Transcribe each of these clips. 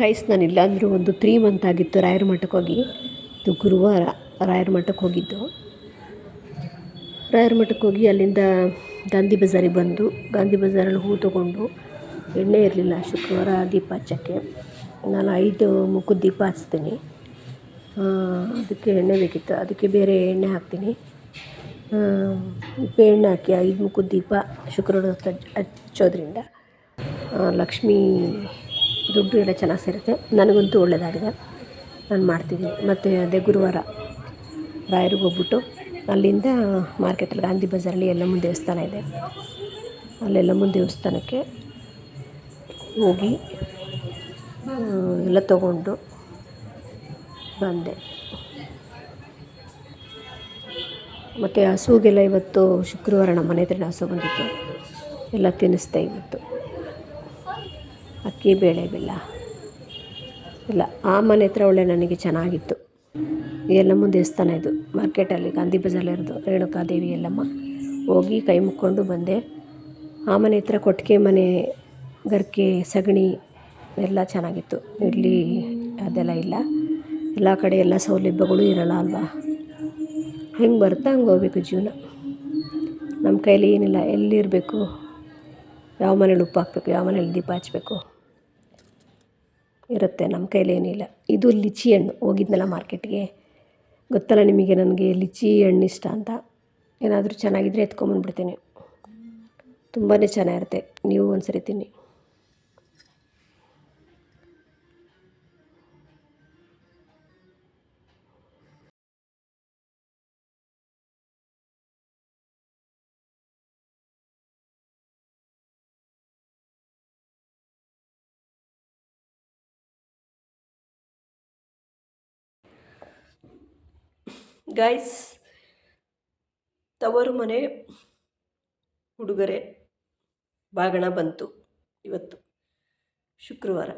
Guys ನಾನು ಇಲ್ಲಾಂದರೂ ಒಂದು three month ಆಗಿತ್ತು ರಾಯರ ಮಠಕ್ಕೆ ಹೋಗಿ. ಇದು ಗುರುವಾರ ರಾಯರ ಮಠಕ್ಕೆ ಹೋಗಿದ್ದು. ರಾಯರ ಮಠಕ್ಕೆ ಹೋಗಿ ಅಲ್ಲಿಂದ ಗಾಂಧಿ ಬಜಾರಿಗೆ ಬಂದು, ಗಾಂಧಿ ಬಜಾರಲ್ಲಿ ಹೂ ತೊಗೊಂಡು ಎಣ್ಣೆ ಇರಲಿಲ್ಲ, ಶುಕ್ರವಾರ ದೀಪ ಹಚ್ಚೋಕ್ಕೆ. ನಾನು ಐದು ಮುಖದ ದೀಪ ಹಚ್ತೀನಿ. ಅದಕ್ಕೆ ಎಣ್ಣೆ ಬೇಕಿತ್ತು. ಅದಕ್ಕೆ ಬೇರೆ ಎಣ್ಣೆ ಹಾಕ್ತೀನಿ. ಎಣ್ಣೆ ಹಾಕಿ ಐದು ಮುಖದ ದೀಪ ಶುಕ್ರವಾರ ಹಚ್ಚೋದ್ರಿಂದ. ಲಕ್ಷ್ಮೀ ದುಡ್ಡು ಎಲ್ಲ ಚೆನ್ನಾಗಿ ಸೇರುತ್ತೆ. ನನಗಂತೂ ಒಳ್ಳೆಯದಾಗಿದೆ ನಾನು ಮಾಡ್ತಿದ್ದೀನಿ. ಮತ್ತು ಅದೇ ಗುರುವಾರ ರಾಯರಿಗೆ ಹೋಗ್ಬಿಟ್ಟು ಅಲ್ಲಿಂದ ಮಾರ್ಕೆಟಲ್ಲಿ ಗಾಂಧಿ ಬಜಾರಲ್ಲಿ ಯಲ್ಲಮ್ಮನ ದೇವಸ್ಥಾನ ಇದೆ. ಅಲ್ಲೆಲ್ಲ ಮುಂದೆ ದೇವಸ್ಥಾನಕ್ಕೆ ಹೋಗಿ ಎಲ್ಲ ತಗೊಂಡು ಬಂದೆ. ಮತ್ತು ಹಸುಗೆಲ್ಲ ಇವತ್ತು ಶುಕ್ರವಾರ ನಮ್ಮ ಮನೆ ಹತ್ರ ಹಸು ಬಂದಿತ್ತು. ಎಲ್ಲ ತಿನ್ನಿಸ್ದೆ ಇವತ್ತು. ಅಕ್ಕಿ ಬೇಳೆ ಬೆಲ್ಲ ಇಲ್ಲ, ಆ ಮನೆ ಹತ್ರ ಒಳ್ಳೆ ನನಗೆ ಚೆನ್ನಾಗಿತ್ತು. ಯಲ್ಲಮ್ಮನ ದೇವಸ್ಥಾನ ಇದು. ಮಾರ್ಕೆಟಲ್ಲಿ ಗಾಂಧಿ ಬಜಾರಲ್ಲಿರೋದು ರೇಣುಕಾದೇವಿ ಎಲ್ಲಮ್ಮ. ಹೋಗಿ ಕೈ ಮುಕ್ಕೊಂಡು ಬಂದೆ. ಆ ಮನೆ ಹತ್ರ ಕೊಟ್ಟಿಗೆ ಮನೆ, ಗರ್ಕೆ, ಸಗಣಿ ಎಲ್ಲ ಚೆನ್ನಾಗಿತ್ತು. ಇಡ್ಲಿ ಅದೆಲ್ಲ ಇಲ್ಲ. ಎಲ್ಲ ಕಡೆ ಎಲ್ಲ ಸೌಲಭ್ಯಗಳು ಇರೋಲ್ಲ ಅಲ್ವಾ? ಹೆಂಗೆ ಬರುತ್ತೆ ಹಂಗೆ ಹೋಗ್ಬೇಕು ಜೀವನ? ನಮ್ಮ ಕೈಲಿ ಏನಿಲ್ಲ, ಎಲ್ಲಿರಬೇಕು? ಯಾವ ಮನೇಲಿ ಉಪ್ಪು ಹಾಕ್ಬೇಕು, ಯಾವ ಮನೇಲಿ ದೀಪ ಹಚ್ಬೇಕು? ಇರುತ್ತೆ ನಮ್ಮ ಕೈಲೇನಿಲ್ಲ ಇದು ಲಿಚಿ ಹಣ್ಣು. ಹೋಗಿದ್ನಲ್ಲ ಮಾರ್ಕೆಟ್ಗೆ. ಗೊತ್ತಲ್ಲ ನಿಮಗೆ ನನಗೆ ಲಿಚಿ ಹಣ್ಣು ಇಷ್ಟ ಅಂತ. ಏನಾದರೂ ಚೆನ್ನಾಗಿದ್ದರೆ ಎತ್ಕೊಂಬಂದ್ಬಿಡ್ತೀನಿ. ತುಂಬಾ ಚೆನ್ನಾಗಿರುತ್ತೆ. ನೀವು ಒಂದು ಸರಿ ತಿನ್ನಿ. ಗೈಸ್ ತವರು ಮನೆ ಉಡುಗೊರೆ ಬಾಗಣ ಬಂತು. ಇವತ್ತು ಶುಕ್ರವಾರ.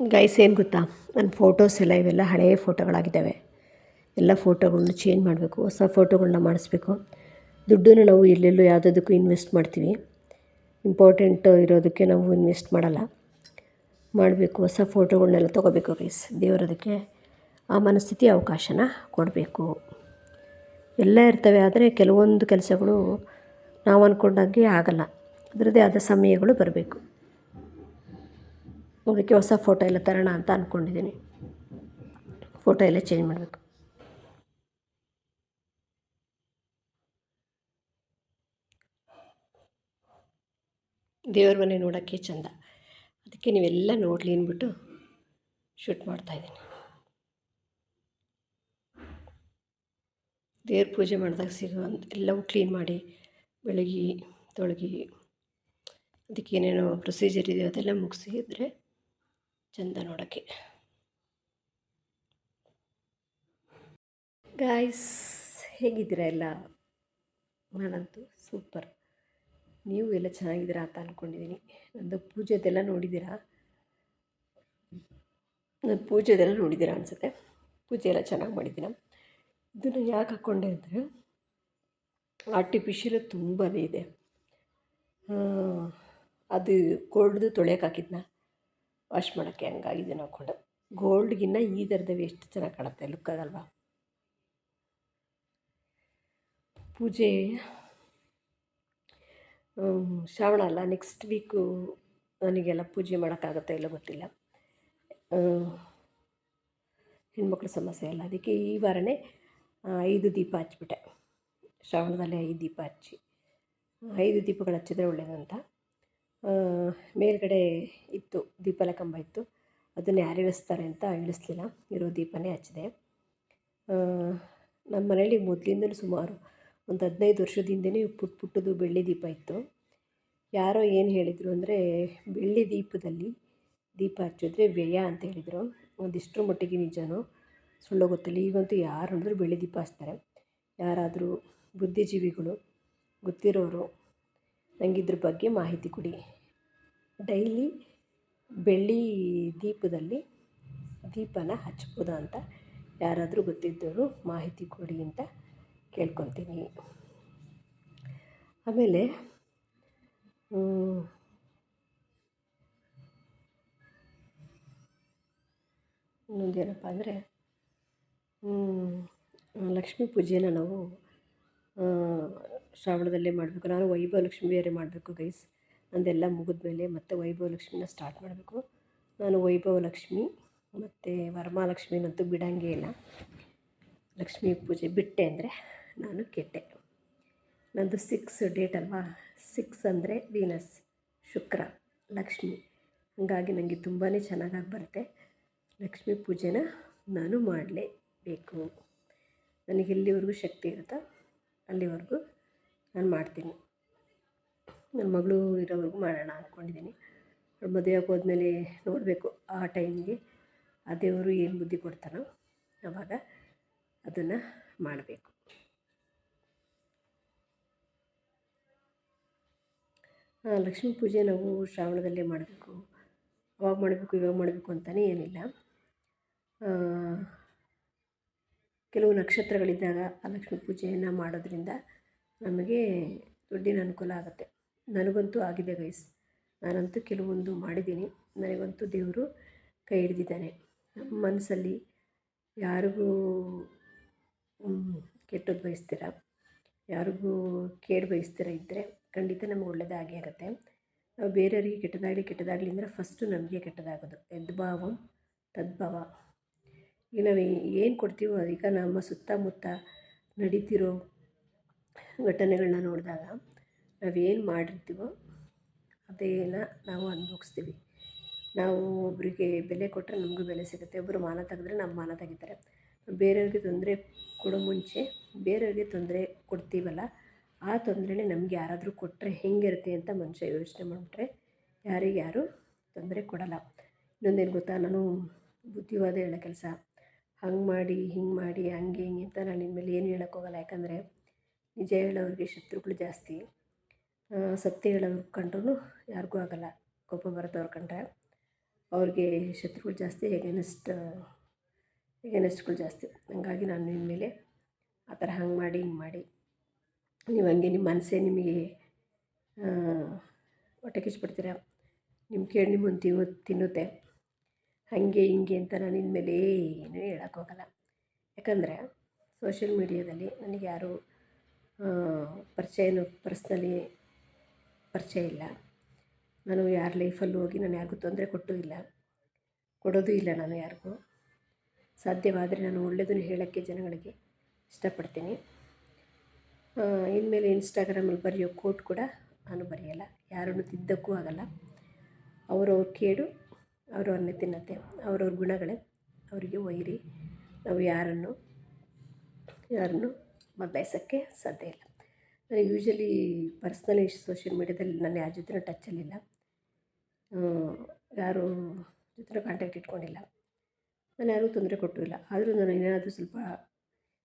ಗೈಸ್ ಏನು ಗೊತ್ತಾ? ನನ್ನ ಫೋಟೋಸ್ ಎಲ್ಲ ಇವೆಲ್ಲ ಹಳೆಯ ಫೋಟೋಗಳಾಗಿದ್ದಾವೆ ಎಲ್ಲ ಫೋಟೋಗಳನ್ನ ಚೇಂಜ್ ಮಾಡಬೇಕು, ಹೊಸ ಫೋಟೋಗಳನ್ನ ಮಾಡಿಸ್ಬೇಕು. ದುಡ್ಡನ್ನು ನಾವು ಎಲ್ಲೆಲ್ಲೂ ಯಾವುದಕ್ಕೂ ಇನ್ವೆಸ್ಟ್ ಮಾಡ್ತೀವಿ. ಇಂಪಾರ್ಟೆಂಟ್ ಇರೋದಕ್ಕೆ ನಾವು ಇನ್ವೆಸ್ಟ್ ಮಾಡಲ್ಲ. ಮಾಡಬೇಕು, ಹೊಸ ಫೋಟೋಗಳನ್ನೆಲ್ಲ ತೊಗೋಬೇಕು ಗೈಸ್ ದೇವರದಕ್ಕೆ ಆ ಮನಸ್ಥಿತಿ, ಅವಕಾಶನ ಕೊಡಬೇಕು. ಎಲ್ಲ ಇರ್ತವೆ, ಆದರೆ ಕೆಲವೊಂದು ಕೆಲಸಗಳು ನಾವು ಅಂದ್ಕೊಂಡಂಗೆ ಆಗಲ್ಲ. ಅದರದ್ದೇ ಆದ ಸಮಯಗಳು ಬರಬೇಕು. ಅದಕ್ಕೆ ಹೊಸ ಫೋಟೋ ಎಲ್ಲ ತರೋಣ ಅಂತ ಅಂದ್ಕೊಂಡಿದ್ದೀನಿ ಫೋಟೋ ಎಲ್ಲ ಚೇಂಜ್ ಮಾಡಬೇಕು. ದೇವ್ರ ಮನೆ ನೋಡೋಕ್ಕೆ ಚೆಂದ. ಅದಕ್ಕೆ ನೀವೆಲ್ಲ ನೋಡಲಿ ಅಂದ್ಬಿಟ್ಟು ಶೂಟ್ ಮಾಡ್ತಾಯಿದ್ದೀನಿ ದೇವ್ರ ಪೂಜೆ ಮಾಡಿದಾಗ ಸಿಗುವಂಥ ಎಲ್ಲವೂ ಕ್ಲೀನ್ ಮಾಡಿ ಬೆಳಗ್ಗೆ, ತೊಳಗಿ, ಅದಕ್ಕೆ ಏನೇನೋ ಪ್ರೊಸೀಜರ್ ಇದೆಯೋ ಅದೆಲ್ಲ ಮುಗಿಸಿದ್ರೆ ಚೆಂದ ನೋಡೋಕ್ಕೆ ಗಾಯ್ಸ್ ಹೇಗಿದ್ದೀರಾ ಎಲ್ಲ? ನಾನಂತೂ ಸೂಪರ್ ನೀವು ಎಲ್ಲ ಚೆನ್ನಾಗಿದ್ದೀರಾ ಅಂತ ಅಂದ್ಕೊಂಡಿದ್ದೀನಿ ನಂದು ಪೂಜೆದೆಲ್ಲ ನೋಡಿದ್ದೀರಾ? ನನ್ನ ಪೂಜೆದೆಲ್ಲ ನೋಡಿದ್ದೀರಾ ಅನಿಸುತ್ತೆ. ಪೂಜೆ ಎಲ್ಲ ಚೆನ್ನಾಗಿ ಮಾಡಿದ್ದೀನ ಇದನ್ನು ಯಾಕೆ ಹಾಕ್ಕೊಂಡೆ ಅಂದರೆ ಆರ್ಟಿಫಿಷಿಯಲ್ ತುಂಬಾ ಇದೆ. ಅದು ಕೊಡ್ದು ತೊಳೆಯೋಕೆ ಹಾಕಿದ್ನ? ವಾಶ್ ಮಾಡೋಕ್ಕೆ ಹಂಗಾಗಿದೆ ಹಾಕ್ಕೊಂಡು ಗೋಲ್ಡ್ಗಿನ್ನ ಈ ಥರದವು ಎಷ್ಟು ಚೆನ್ನಾಗಿ ಕಾಣುತ್ತೆ ಲುಕ್ ಆಗಲ್ವಾ? ಪೂಜೆ ಶ್ರಾವಣ ಅಲ್ಲ ನೆಕ್ಸ್ಟ್ ವೀಕು ನನಗೆಲ್ಲ ಪೂಜೆ ಮಾಡೋಕ್ಕಾಗುತ್ತೋ ಇಲ್ಲ ಗೊತ್ತಿಲ್ಲ. ಹೆಣ್ಮಕ್ಳ ಸಮಸ್ಯೆ ಅಲ್ಲ, ಅದಕ್ಕೆ ಈ ವಾರನೇ ಐದು ದೀಪ ಹಚ್ಬಿಟ್ಟೆ ಶ್ರಾವಣದಲ್ಲಿ ಐದು ದೀಪ ಹಚ್ಚಿ. ಐದು ದೀಪಗಳು ಹಚ್ಚಿದ್ರೆ ಒಳ್ಳೆಯದು ಅಂತ ಮೇಲ್ಗಡೆ ಇತ್ತು ದೀಪಲ ಕಂಬ ಇತ್ತು. ಅದನ್ನು ಯಾರು ಇಳಿಸ್ತಾರೆ ಅಂತ ಇಳಿಸ್ಲಿಲ್ಲ. ಇರೋ ದೀಪನೇ ಹಚ್ಚಿದೆ. ನಮ್ಮ ಮನೇಲಿ ಮೊದಲಿಂದಲೂ ಸುಮಾರು ಒಂದು ಹದಿನೈದು ವರ್ಷದಿಂದನೇ ಪುಟ್ ಪುಟ್ಟದು ಬೆಳ್ಳಿ ದೀಪ ಇತ್ತು. ಯಾರೋ ಏನು ಹೇಳಿದರು ಅಂದರೆ, ಬೆಳ್ಳಿ ದೀಪದಲ್ಲಿ ದೀಪ ಹಚ್ಚಿದ್ರೆ ವ್ಯಯ ಅಂತ ಹೇಳಿದರು. ಒಂದಿಷ್ಟರ ಮಟ್ಟಿಗೆ ನಿಜನೂ ಸುಳ್ಳೋ ಗೊತ್ತಿಲ್ಲ. ಈಗಂತೂ ಯಾರು ನೋಡಿದ್ರು ಬೆಳ್ಳಿ ದೀಪ ಹಚ್ತಾರೆ. ಯಾರಾದರೂ ಬುದ್ಧಿಜೀವಿಗಳು, ಗೊತ್ತಿರೋರು ನನಗಿದ್ರ ಬಗ್ಗೆ ಮಾಹಿತಿ ಕೊಡಿ. ಡೈಲಿ ಬೆಳ್ಳಿ ದೀಪದಲ್ಲಿ ದೀಪನ ಹಚ್ಬೋದಾ ಅಂತ ಯಾರಾದರೂ ಗೊತ್ತಿದ್ದವರು ಮಾಹಿತಿ ಕೊಡಿ ಅಂತ ಕೇಳ್ಕೊತೀನಿ. ಆಮೇಲೆ ಇನ್ನೊಂದೇನಪ್ಪ ಅಂದರೆ ಲಕ್ಷ್ಮೀ ಪೂಜೆನ ನಾವು ಶ್ರಾವಣದಲ್ಲೇ ಮಾಡಬೇಕು. ನಾನು ವೈಭವ ಲಕ್ಷ್ಮೀ ಬೇರೆ ಮಾಡಬೇಕು ಗೈಸ್ ನಂದೆಲ್ಲ ಮುಗಿದ್ಮೇಲೆ ಮತ್ತೆ ವೈಭವ ಲಕ್ಷ್ಮಿನ ಸ್ಟಾರ್ಟ್ ಮಾಡಬೇಕು. ನಾನು ವೈಭವ ಲಕ್ಷ್ಮಿ ಮತ್ತು ವರಮಹಾಲಕ್ಷ್ಮಿನಂತೂ ಬಿಡಂಗೇ ಇಲ್ಲ. ಲಕ್ಷ್ಮೀ ಪೂಜೆ ಬಿಟ್ಟೆ ಅಂದರೆ ನಾನು ಕೆಟ್ಟೆ. ನಂದು ಸಿಕ್ಸ್ ಡೇಟ್ ಅಲ್ವಾ? ಸಿಕ್ಸ್ ಅಂದರೆ ವೀನಸ್ ಶುಕ್ರ, ಲಕ್ಷ್ಮಿ. ಹಾಗಾಗಿ ನನಗೆ ತುಂಬಾ ಚೆನ್ನಾಗಾಗಿ ಬರುತ್ತೆ. ಲಕ್ಷ್ಮೀ ಪೂಜೆನ ನಾನು ಮಾಡಲೇಬೇಕು. ನನಗೆ ಎಲ್ಲಿವರೆಗೂ ಶಕ್ತಿ ಇರುತ್ತೋ ಅಲ್ಲಿವರೆಗೂ ನಾನು ಮಾಡ್ತೀನಿ. ನನ್ನ ಮಗಳು ಇರೋವರೆಗೂ ಮಾಡೋಣ ಅಂದ್ಕೊಂಡಿದ್ದೀನಿ. ಅವಳು ಮದುವೆ ಹೋದ್ಮೇಲೆ ನೋಡಬೇಕು ಆ ಟೈಮ್ಗೆ. ಆ ದೇವರು ಏನು ಬುದ್ಧಿ ಕೊಡ್ತಾನೋ ಆವಾಗ ಅದನ್ನು ಮಾಡಬೇಕು. ಲಕ್ಷ್ಮೀ ಪೂಜೆ ನಾವು ಶ್ರಾವಣದಲ್ಲೇ ಮಾಡಬೇಕು. ಅವಾಗ ಮಾಡಬೇಕು, ಇವಾಗ ಮಾಡಬೇಕು ಅಂತಲೇ ಏನಿಲ್ಲ. ಕೆಲವು ನಕ್ಷತ್ರಗಳಿದ್ದಾಗ ಆ ಲಕ್ಷ್ಮೀ ಪೂಜೆಯನ್ನು ಮಾಡೋದ್ರಿಂದ ನಮಗೆ ದುಡ್ಡಿನ ಅನುಕೂಲ ಆಗುತ್ತೆ. ನನಗಂತೂ ಆಗಿದೆ ಗೈಸ್. ನಾನಂತೂ ಕೆಲವೊಂದು ಮಾಡಿದ್ದೀನಿ. ನನಗಂತೂ ದೇವರು ಕೈ ಹಿಡಿದಿದ್ದಾನೆ. ನಮ್ಮ ಮನಸ್ಸಲ್ಲಿ ಯಾರಿಗೂ ಕೆಟ್ಟದ್ದು ಬಯಸ್ತೀರ, ಯಾರಿಗೂ ಕೇಡು ಬಯಸ್ತೀರ ಇದ್ದರೆ ಖಂಡಿತ ನಮ್ಗೆ ಒಳ್ಳೆಯದಾಗೇ ಆಗುತ್ತೆ ನಾವು ಬೇರೆಯವರಿಗೆ ಕೆಟ್ಟದಾಗಲಿ ಕೆಟ್ಟದಾಗಲಿ ಅಂದರೆ ಫಸ್ಟು ನಮಗೆ ಕೆಟ್ಟದಾಗೋದು. ಯದ್ಭಾವಂ, ತದ್ಭಾವ. ಈಗ ನಾವು ಏನು ಕೊಡ್ತೀವೋ ಅದೀಗ ನಮ್ಮ ಸುತ್ತಮುತ್ತ ನಡೀತಿರೋ ಘಟನೆಗಳನ್ನ ನೋಡಿದಾಗ ನಾವೇನು ಮಾಡಿರ್ತೀವೋ ಅದೇನ ನಾವು ಅನುಭವಿಸ್ತೀವಿ. ನಾವು ಒಬ್ಬರಿಗೆ ಬೆಲೆ ಕೊಟ್ಟರೆ ನಮಗೂ ಬೆಲೆ ಸಿಗುತ್ತೆ ಒಬ್ಬರು ಮಾನ ತೆಗೆದ್ರೆ ನಮ್ಮ ಮಾನ ತೆಗಿತಾರೆ. ಬೇರೆಯವ್ರಿಗೆ ತೊಂದರೆ ಕೊಡೋ ಮುಂಚೆ ಬೇರೆಯವ್ರಿಗೆ ತೊಂದರೆ ಕೊಡ್ತೀವಲ್ಲ, ಆ ತೊಂದರೆನೇ ನಮ್ಗೆ ಯಾರಾದರೂ ಕೊಟ್ಟರೆ ಹೆಂಗಿರುತ್ತೆ ಅಂತ ಮನುಷ್ಯ ಯೋಚನೆ ಮಾಡಿಬಿಟ್ರೆ ಯಾರಿಗೆ ಯಾರು ತೊಂದರೆ ಕೊಡಲ್ಲ. ಇನ್ನೊಂದೇನು ಗೊತ್ತಾ, ನಾನು ಬುದ್ಧಿವಾದ ಹೇಳೋ ಕೆಲಸ. ಹಂಗೆ ಮಾಡಿ, ಹಿಂಗೆ ಮಾಡಿ, ಹಂಗೆ ಹಿಂಗೆ ಅಂತ ನಾನು ಇನ್ಮೇಲೆ ಏನು ಹೇಳೋಕ್ಕೋಗಲ್ಲ. ಯಾಕಂದರೆ ನಿಜ ಹೇಳೋರಿಗೆ ಶತ್ರುಗಳು ಜಾಸ್ತಿ. ಸತ್ಯ ಹೇಳೋರು ಕಂಡ್ರೂ ಯಾರಿಗೂ ಆಗೋಲ್ಲ. ಕೋಪ ಬರೋದವ್ರು ಕಂಡ್ರೆ ಅವ್ರಿಗೆ ಶತ್ರುಗಳು ಜಾಸ್ತಿ ಎಗೇನೆಸ್ಟ್ ಎಗೇನೆಸ್ಟ್ಗಳು ಜಾಸ್ತಿ. ಹಂಗಾಗಿ ನಾನು ಇನ್ಮೇಲೆ ಆ ಥರ ಹಂಗೆ ಮಾಡಿ, ಹಿಂಗೆ ಮಾಡಿ. ನೀವು ಹಂಗೆ ನಿಮ್ಮ ಮನಸ್ಸೇ ನಿಮಗೆ ಹೊಟ್ಟೆ ಕಿಚ್ಬಿಡ್ತೀರ? ನಿಮ್ಮ ಕೇಳಿ ನಿಮ್ಮನ್ನು ತಿನ್ನು ತಿನ್ನುತ್ತೆ. ಹಾಗೆ, ಹಿಂಗೆ ಅಂತ ನಾನು ಇನ್ಮೇಲೆ ಏನೂ ಹೇಳೋಕ್ಕೋಗಲ್ಲ ಯಾಕಂದರೆ ಸೋಷಿಯಲ್ ಮೀಡಿಯಾದಲ್ಲಿ ನನಗೆ ಯಾರೂ ಪರಿಚಯನೂ ಪರ್ಸ್ನಲಿ ಪರಿಚಯ ಇಲ್ಲ. ನಾನು ಯಾರ ಲೈಫಲ್ಲೂ ಹೋಗಿ ನಾನು ಯಾರಿಗೂ ತೊಂದರೆ ಕೊಟ್ಟೂ ಇಲ್ಲ. ಕೊಡೋದು ಇಲ್ಲ ನಾನು ಯಾರಿಗೂ. ಸಾಧ್ಯವಾದರೆ ನಾನು ಒಳ್ಳೆಯದನ್ನು ಹೇಳೋಕ್ಕೆ ಜನಗಳಿಗೆ ಇಷ್ಟಪಡ್ತೀನಿ. ಇನ್ಮೇಲೆ ಇನ್ಸ್ಟಾಗ್ರಾಮಲ್ಲಿ ಬರೆಯೋ ಕೋಟ್ ಕೂಡ ನಾನು ಬರೆಯಲ್ಲ. ಯಾರನ್ನು ತಿದ್ದಕ್ಕೂ ಆಗಲ್ಲ. ಅವರವ್ರ ಕೇಡು, ಅವ್ರವ್ರನ್ನೇ ತಿನ್ನತ್ತೆ. ಅವರವ್ರ ಗುಣಗಳೇ ಅವರಿಗೆ ಒಯ್ಯಿರಿ. ನಾವು ಯಾರನ್ನು ಯಾರನ್ನು ಬದಲಾಯಿಸೋಕ್ಕೆ ಸಾಧ್ಯ ಇಲ್ಲ. ನನಗೆ ಯೂಶ್ವಲಿ ಪರ್ಸ್ನಲಿ ಸೋಷಿಯಲ್ ಮೀಡ್ಯಾದಲ್ಲಿ ನಾನು ಯಾರ ಜೊತೆನೂ ಟಚ್ಚಲ್ಲಿಲ್ಲ ಯಾರು ಜೊತೆ ಕಾಂಟ್ಯಾಕ್ಟ್ ಇಟ್ಕೊಂಡಿಲ್ಲ. ನಾನು ಯಾರಿಗೂ ತೊಂದರೆ ಕೊಟ್ಟೂ ಇಲ್ಲ. ಆದರೂ ನಾನು ಏನಾದರೂ ಸ್ವಲ್ಪ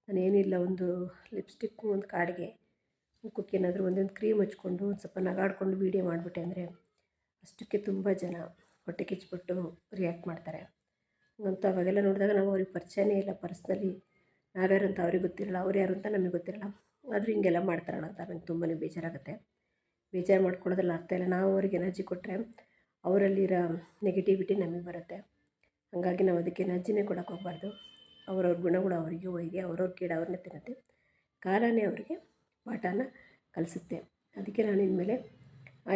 ನಾನೇನಿಲ್ಲ ಒಂದು ಲಿಪ್ಸ್ಟಿಕ್ಕು ಒಂದು ಕಾಡಿಗೆ ಮುಖಕ್ಕೆ ಏನಾದರೂ ಒಂದೊಂದು ಕ್ರೀಮ್ ಹಚ್ಕೊಂಡು, ಒಂದು ಸ್ವಲ್ಪ ನಗಾಡ್ಕೊಂಡು ವೀಡಿಯೋ ಮಾಡಿಬಿಟ್ಟೆ ಅಂದರೆ ಅಷ್ಟಕ್ಕೆ ತುಂಬ ಜನ ಹೊಟ್ಟೆ ಕಿಚ್ಚಿಬಿಟ್ಟು ರಿಯಾಕ್ಟ್ ಮಾಡ್ತಾರೆ. ಅಂತ ಅವಾಗೆಲ್ಲ ನೋಡಿದಾಗ ನಾವು ಅವ್ರಿಗೆ ಪರಿಚಯನೇ ಇಲ್ಲ. ಪರ್ಸ್ನಲಿ ನಾವ್ಯಾರು ಅಂತ ಅವ್ರಿಗೆ ಗೊತ್ತಿರಲ್ಲ, ಅವ್ರು ಯಾರು ಅಂತ ನಮಗೆ ಗೊತ್ತಿರಲ್ಲ. ಆದರೂ ಹಿಂಗೆಲ್ಲ ಮಾಡ್ತಾರಲ್ಲ ಅಂತ ನಂಗೆ ತುಂಬಾ ಬೇಜಾರಾಗುತ್ತೆ. ಬೇಜಾರು ಮಾಡ್ಕೊಳ್ಳೋದ್ರಲ್ಲಿ ಅರ್ಥ ಇಲ್ಲ. ನಾವು ಅವ್ರಿಗೆ ಎನರ್ಜಿ ಕೊಟ್ಟರೆ ಅವರಲ್ಲಿರೋ ನೆಗೆಟಿವಿಟಿ ನಮಗೆ ಬರುತ್ತೆ. ಹಾಗಾಗಿ ನಾವು ಅದಕ್ಕೆ ಎನರ್ಜಿನೇ ಕೊಡೋಕೆ ಹೋಗ್ಬಾರ್ದು. ಅವ್ರವ್ರ ಗುಣಗಳು ಅವರಿಗೆ ಹೋಗಿ ಅವ್ರವ್ರ ಕೀಡ ಅವ್ರನ್ನೇ ತಿನ್ನುತ್ತೆ. ಕಾಲನೇ ಅವರಿಗೆ ಪಾಠನ ಕಲಿಸುತ್ತೆ. ಅದಕ್ಕೆ ನಾನು ಇನ್ಮೇಲೆ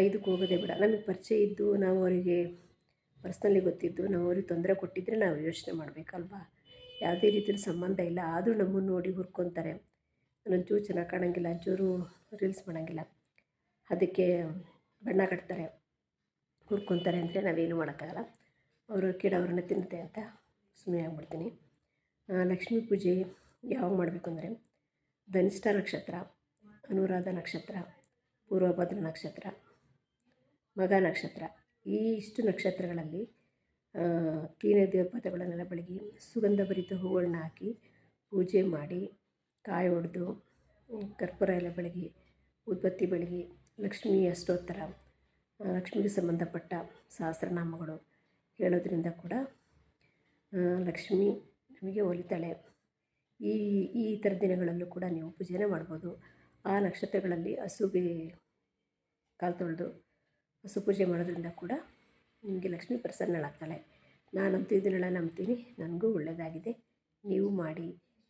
ಇದಕ್ಕೆ ಹೋಗೋದೇ ಬೇಡ. ನಮಗೆ ಪರಿಚಯ ಇದ್ದು ನಾವು ಅವರಿಗೆ ಪರ್ಸ್ನಲಿ ಗೊತ್ತಿದ್ದು, ನಾವು ಅವ್ರಿಗೆ ತೊಂದರೆ ಕೊಟ್ಟಿದ್ದರೆ ನಾವು ಯೋಚನೆ ಮಾಡಬೇಕಲ್ವಾ? ಯಾವುದೇ ರೀತಿಯಲ್ಲಿ ಸಂಬಂಧ ಇಲ್ಲ. ಆದರೂ ನಮ್ಮನ್ನು ನೋಡಿ ಹುರ್ಕೊತಾರೆ. ಒಂಚೂರು ಚೆನ್ನಾಗಿ ಕಾಣೋಂಗಿಲ್ಲ ಒಂಚೂರು ರೀಲ್ಸ್ ಮಾಡೋಂಗಿಲ್ಲ. ಅದಕ್ಕೆ ಬಣ್ಣ ಕಟ್ತಾರೆ, ಹುರ್ಕೊತಾರೆ ಅಂದರೆ ನಾವೇನು ಮಾಡೋಕ್ಕಾಗಲ್ಲ. ಅವರು ಕೆಡವ್ರನ್ನ ತಿನ್ನುತ್ತೆ ಅಂತ ಸುಮ್ಮನೆ ಆಗ್ಬಿಡ್ತೀನಿ. ಲಕ್ಷ್ಮೀ ಪೂಜೆ ಯಾವಾಗ ಮಾಡಬೇಕು ಅಂದರೆ ಧನಿಷ್ಠ ನಕ್ಷತ್ರ, ಅನುರಾಧ ನಕ್ಷತ್ರ, ಪೂರ್ವಭದ್ರ ನಕ್ಷತ್ರ, ಮಗ ನಕ್ಷತ್ರ, ಈ ಇಷ್ಟು ನಕ್ಷತ್ರಗಳಲ್ಲಿ ಕೀನೆ ದೇವಪಾತ್ರಗಳನ್ನೆಲ್ಲ ಬೆಳಗಿ ಸುಗಂಧ ಭರಿತ ಹೂಗಳನ್ನ ಹಾಕಿ ಪೂಜೆ ಮಾಡಿ ಕಾಯಿ ಒಡೆದು, ಕರ್ಪೂರ ಎಲ್ಲ ಬೆಳಗಿ ಉದ್ಬತ್ತಿ ಬೆಳಗಿ, ಲಕ್ಷ್ಮೀ ಅಷ್ಟೋತ್ತರ ಲಕ್ಷ್ಮಿಗೆ ಸಂಬಂಧಪಟ್ಟ ಸಹಸ್ರನಾಮಗಳು ಹೇಳೋದ್ರಿಂದ ಕೂಡ ಲಕ್ಷ್ಮಿ ನಮಗೆ ಒಲಿತಾಳೆ. ಈ ಈ ಥರ ದಿನಗಳಲ್ಲೂ ಕೂಡ ನೀವು ಪೂಜೆನೇ ಮಾಡ್ಬೋದು. ಆ ನಕ್ಷತ್ರಗಳಲ್ಲಿ ಹಸುಗೆ ಕಾಲು ತೊಳೆದು ಹಸು ಪೂಜೆ ಮಾಡೋದ್ರಿಂದ ಕೂಡ ನಿಮಗೆ ಲಕ್ಷ್ಮಿ ಪ್ರಸನ್ನಳಾಗ್ತಾಳೆ. ನಾನಂತೂ ಇದನ್ನೆಲ್ಲ ನಂಬ್ತೀನಿ. ನನಗೂ ಒಳ್ಳೆಯದಾಗಿದೆ. ನೀವು ಮಾಡಿ.